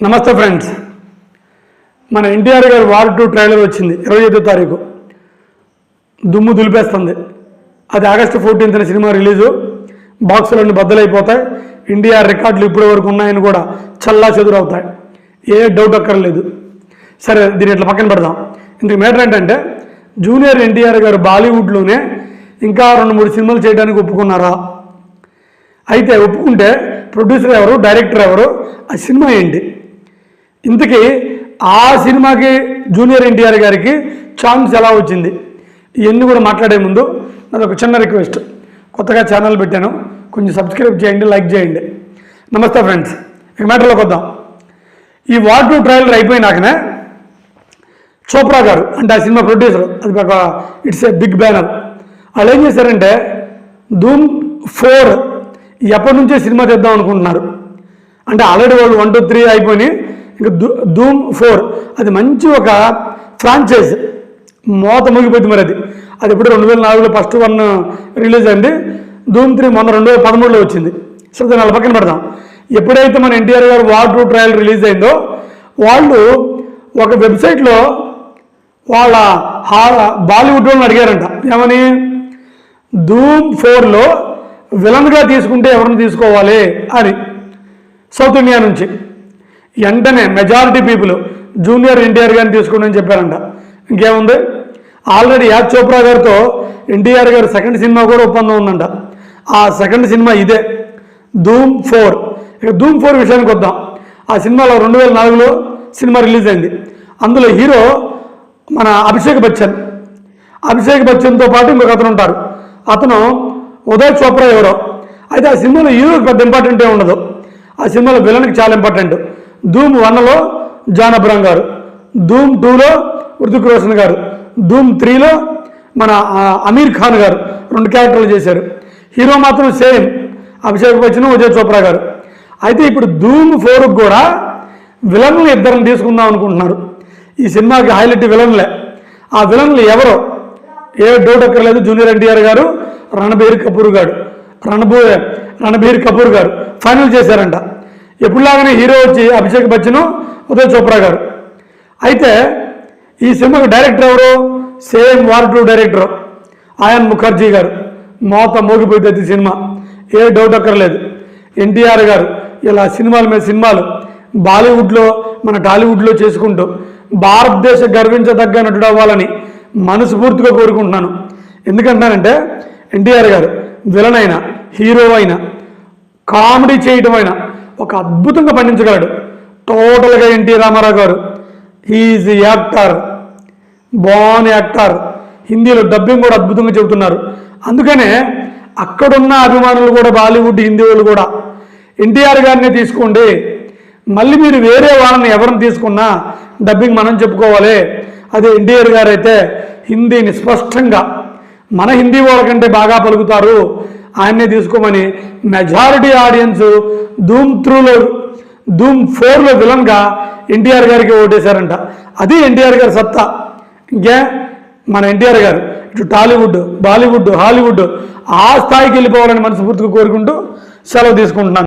నమస్తే ఫ్రెండ్స్. మన ఎన్టీఆర్ గారి వార్ టూ ట్రైలర్ వచ్చింది ఇరవై ఐదో తారీఖు. దుమ్ము దులిపేస్తుంది. అది ఆగస్టు ఫోర్టీన్త్న సినిమా రిలీజు. బాక్సులన్నీ బద్దలైపోతాయి. ఇండియా రికార్డులు ఇప్పటి వరకు ఉన్నాయని కూడా చల్లా చెదురవుతాయి. ఏ డౌట్ అక్కర్లేదు. సరే దీన్ని ఇట్లా పక్కన పెడదాం. ఇందుకు మేటర్ ఏంటంటే జూనియర్ ఎన్టీఆర్ గారు బాలీవుడ్లోనే ఇంకా రెండు మూడు సినిమాలు చేయడానికి ఒప్పుకున్నారా? అయితే ఒప్పుకుంటే ప్రొడ్యూసర్ ఎవరు డైరెక్టర్ ఎవరు ఆ సినిమా ఏంటి? ఇంతకీ ఆ సినిమాకి జూనియర్ ఎన్టీఆర్ గారికి ఛాన్స్ ఎలా వచ్చింది? ఇవన్నీ కూడా మాట్లాడే ముందు నాది ఒక చిన్న రిక్వెస్ట్. కొత్తగా ఛానల్ పెట్టాను. కొంచెం సబ్స్క్రైబ్ చేయండి లైక్ చేయండి. నమస్తే ఫ్రెండ్స్. ఇక మ్యాటర్లోకి వద్దాం. ఈ వార్ టూ ట్రైలర్ అయిపోయినాకనే చోప్రా గారు అంటే ఆ సినిమా ప్రొడ్యూసర్ అది ఒక ఇట్స్ ఏ బిగ్ బ్యానర్. వాళ్ళు ఏం చేశారంటే ధూమ్ ఫోర్ ఎప్పటి నుంచే సినిమా తెద్దాం అనుకుంటున్నారు. అంటే ఆల్రెడీ వాళ్ళు వన్ టూ త్రీ అయిపోయి ఇంకా ధూమ్ ఫోర్ అది మంచి ఒక ఫ్రాంచైజ్. మోత ముగిపోయింది మరి అది. అది ఇప్పుడు రెండు వేల నాలుగులో ఫస్ట్ వన్ రిలీజ్ అయింది. ధూమ్ త్రీ మొన్న రెండు వేల పదమూడులో వచ్చింది. సో దాన్ని వాళ్ళ పక్కన పెడదాం. ఎప్పుడైతే మన ఎన్టీఆర్ గారు వార్ టూ ట్రయల్ రిలీజ్ అయిందో వాళ్ళు ఒక వెబ్సైట్లో వాళ్ళ బాలీవుడ్ వాళ్ళని అడిగారంట. ఏమని? ధూమ్ ఫోర్లో విలన్గా తీసుకుంటే ఎవరిని తీసుకోవాలి? అని. సౌత్ ఇండియా నుంచి. వెంటనే మెజారిటీ పీపుల్ జూనియర్ ఎన్టీఆర్ గారిని తీసుకోండి అని చెప్పారంట. ఇంకేముంది? ఆల్రెడీ యాద్ చోప్రా గారితో ఎన్టీఆర్ గారు సెకండ్ సినిమా కూడా ఒప్పందం ఉందంట. ఆ సెకండ్ సినిమా ఇదే ధూమ్ ఫోర్ ఇక ధూమ్ ఫోర్ విషయానికి వద్దాం. ఆ సినిమాలో రెండు వేల నాలుగులో సినిమా రిలీజ్ అయింది. అందులో హీరో మన అభిషేక్ బచ్చన్. అభిషేక్ బచ్చన్తో పాటు ఇంకొక అతను ఉంటారు. అతను ఉదయ్ చోప్రా ఎవరో. అయితే ఆ సినిమాలో హీరోకి పెద్ద ఇంపార్టెంట్ ఉండదు. ఆ సినిమాలో విలన్కి చాలా ఇంపార్టెంట్ ధూమ్ వన్లో జాన్ అబ్రామ్ గారు. ధూమ్ టూలో హృతిక్ రోషన్ గారు. ధూమ్ త్రీలో మన అమీర్ ఖాన్ గారు. రెండు క్యారెక్టర్లు చేశారు. హీరో మాత్రం సేమ్. అభిషేక్ బచ్చన్ ఉదయ్ చోప్రా గారు. అయితే ఇప్పుడు ధూమ్ ఫోర్కి కూడా విలన్లు ఇద్దరిని తీసుకుందాం అనుకుంటున్నారు. ఈ సినిమాకి హైలైట్ విలన్లే. ఆ విలన్లు ఎవరో? ఏ డౌట్ అక్కర్లేదు. జూనియర్ ఎన్టీఆర్ గారు రణబీర్ కపూర్ గారు. రణబూర్ రణబీర్ కపూర్ గారు. ఫైనల్ చేశారంట. ఎప్పుడులాగానే హీరో వచ్చి అభిషేక్ బచ్చన్ ఉదయ్ చోప్రా గారు. అయితే ఈ సినిమాకి డైరెక్టర్ ఎవరు? Same war two director Ayan Mukerji గారు. మోత మోగిపోతుంది ఈ సినిమా. ఏ డౌట్ అక్కర్లేదు. ఎన్టీఆర్ గారు ఇలా సినిమాల మీద సినిమాలు బాలీవుడ్లో మన టాలీవుడ్లో చేసుకుంటూ భారతదేశ గర్వించదగ్గ నటుడు అవ్వాలని మనస్ఫూర్తిగా కోరుకుంటున్నాను. ఎందుకంటానంటే ఎన్టీఆర్ గారు విలన్ అయినా హీరో అయినా కామెడీ చేయటం అయినా ఒక అద్భుతంగా పండించగలడు. టోటల్గా ఎన్టీ రామారావు గారు. ఈజ్ యాక్టర్ బాన్ యాక్టర్ హిందీలో డబ్బింగ్ కూడా అద్భుతంగా చెబుతున్నారు. అందుకనే అక్కడున్న అభిమానులు కూడా బాలీవుడ్ హిందీ వాళ్ళు కూడా ఎన్టీఆర్ గారిని తీసుకోండి. మళ్ళీ మీరు వేరే వాళ్ళని ఎవరిని తీసుకున్నా డబ్బింగ్ మనం చెప్పుకోవాలి. అదే ఎన్టీఆర్ గారు అయితే హిందీని స్పష్టంగా మన హిందీ వాళ్ళకంటే బాగా పలుకుతారు. ఆయన్నే తీసుకోమని మెజారిటీ ఆడియన్స్ ధూమ్ త్రూలో ధూమ్ ఫోర్లో విలన్గా ఎన్టీఆర్ గారికి ఓటేశారంట. అది ఎన్టీఆర్ గారి సత్తా. ఇంకే మన ఎన్టీఆర్ గారు ఇటు టాలీవుడ్ బాలీవుడ్ హాలీవుడ్ ఆ స్థాయికి వెళ్ళిపోవాలని మనస్ఫూర్తిగా కోరుకుంటూ సెలవు తీసుకుంటున్నాను.